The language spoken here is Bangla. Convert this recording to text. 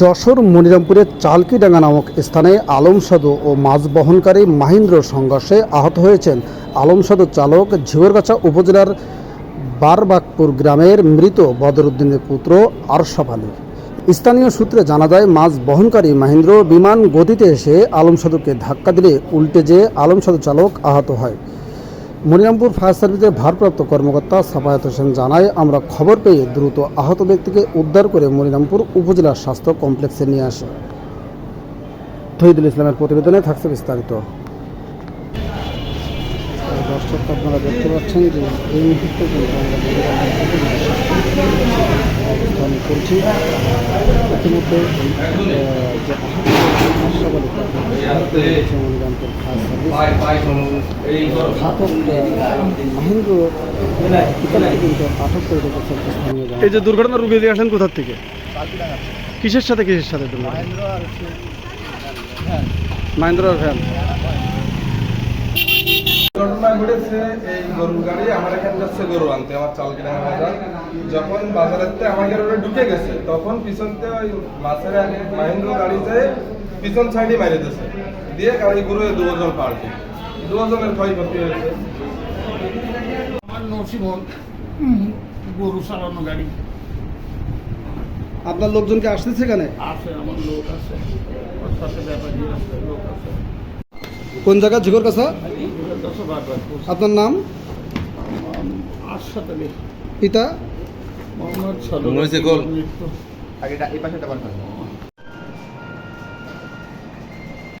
যশোর মনিরামপুরের চালকিডাঙ্গা নামক স্থানে আলমসাদু ও মাছ বহনকারী মাহিন্দ্র সংঘর্ষে আহত হয়েছেন আলমসাদু চালক ঝিওরগাছা উপজেলার বারবাকপুর গ্রামের মৃত বদরুদ্দিনের পুত্র আরশাফ আলী। স্থানীয় সূত্রে জানা যায়, মাছ বহনকারী মাহিন্দ্র বিমান গতিতে এসে আলমসাদুকে ধাক্কা দিলে উল্টে যেয়ে আলমসাদু চালক আহত হয়। মনিরামপুর ফায়ার সার্ভিসের ভারপ্রাপ্ত কর্মকর্তা সাফায়াত হোসেন জানায়, আমরা খবর পেয়ে দ্রুত আহত ব্যক্তিকে উদ্ধার করে মনিরামপুর উপজেলা স্বাস্থ্য কমপ্লেক্সে নিয়ে আসে। তহিদুল ইসলামের প্রতিবেদনে থাকছে বিস্তারিত। দর্শক, আপনারা দেখতে পাচ্ছেন যে এই মুহূর্তে কিন্তু আমরা করছি। ইতিমধ্যে যে মাহিন্দ্র এই যে দুর্ঘটনা রুগী দিয়ে আসেন কোথার থেকে? কিসের সাথে কিসের সাথে দুর্ঘটনা? মাহিন্দ্রার ভ্যান। ঘটনা ঘটেছে এই গরুর গাড়ি, আমার এখানে যাচ্ছে গরু আনতে, আমার চালকিডাঙ্গা বাজার। যখন বাজারেতে আমাদের ওটা ঢুকে গেছে, তখন পিছনতে ওই মাছের মাহিন্দ্র গাড়ি যায় পিছন সাইডে মেরে দিয়েছে দিয়ে গাড়ি গরু দুজন পাল্টে দুজনের ক্ষয়ক্ষতি হয়েছে। আমার গরু চালানো গাড়ি। আপনার লোকজনকে আসতেছে এখানে? আছে আমার লোক আছে। ওর সাথে ব্যাপারী আছে লোক আছে। কোন জায়গা? ঝিগর কাছা? আপনার নাম? পিতা? মোহাম্মদ এই পাশে